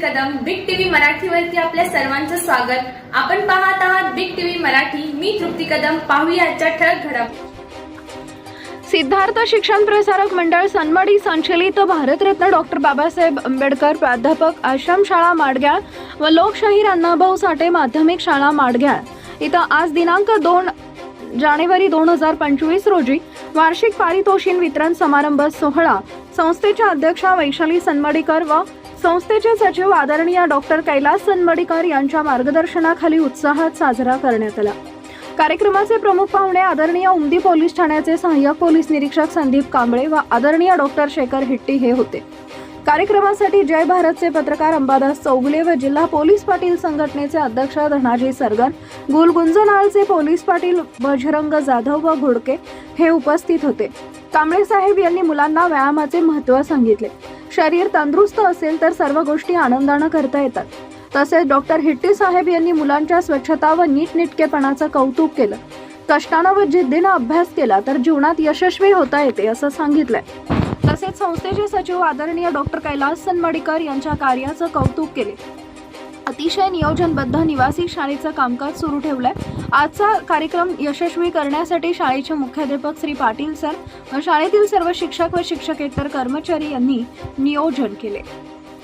मराठीवरती आपल्या सर्वांचं स्वागत. आपण पाहत आहात बिग टीव्ही मराठी. मी तृप्ती कदम. पाहूया आजच्या ठळक घडामोडी सिद्धार्थ शिक्षण प्रसारक मंडळ सन्मडी संचलित भारतरत्न डॉक्टर बाबासाहेब आंबेडकर प्राध्यापक आश्रम शाळा माडग्याळ व लोकशाहीर अण्णाभाऊ साठे माध्यमिक शाळा माडग्याळ. इथं आज दिनांक दोन जानेवारी दोन हजार पंचवीस रोजी वार्षिक पारितोषिक वितरण समारंभ सोहळा. संस्थेच्या अध्यक्षा वैशाली सनमडीकर व संस्थेचे सचिव आदरणीय डॉक्टर कैलास सनमडीकर यांच्या मार्गदर्शनाखाली उत्साहात साजरा करण्यात आला. कार्यक्रमाचे प्रमुख पाहुणे आदरणीय उमदी पोलीस ठाण्याचे सहाय्यक पोलीस निरीक्षक संदीप कांबळे व आदरणीय डॉक्टर शेखर हिट्टी हे होते. कार्यक्रमासाठी जय भारतचे पत्रकार अंबादास चौगुले व जिल्हा पोलीस पाटील संघटनेचे अध्यक्ष धनाजी सरगन गुलगुंजनाळचे पोलीस पाटील बजरंग जाधव व घोडके हे उपस्थित होते. कांबळे साहेब यांनी मुलांना व्यायामाचे महत्त्व सांगितले. शरीर तंदुरुस्त असेल तर सर्व गोष्टी आनंदानं करता येतात. तसेच डॉक्टर हिट्टी साहेब यांनी मुलांच्या स्वच्छता व नीटनेटकेपणाचं कौतुक केलं. कष्टानं व जिद्दीनं अभ्यास केला तर जीवनात यशस्वी होता येते असं सांगितलंय. तसेच संस्थेचे सचिव आदरणीय डॉक्टर कैलास सनमडीकर यांच्या कार्याचं कौतुक केले. अतिशय नियोजनबद्ध निवासी शाळेचं कामकाज सुरू ठेवलंय. आजचा कार्यक्रम यशस्वी करण्यासाठी शाळेचे मुख्याध्यापक श्री पाटील सर व शाळेतील सर्व शिक्षक व शिक्षकेतर कर्मचारी यांनी नियोजन केले.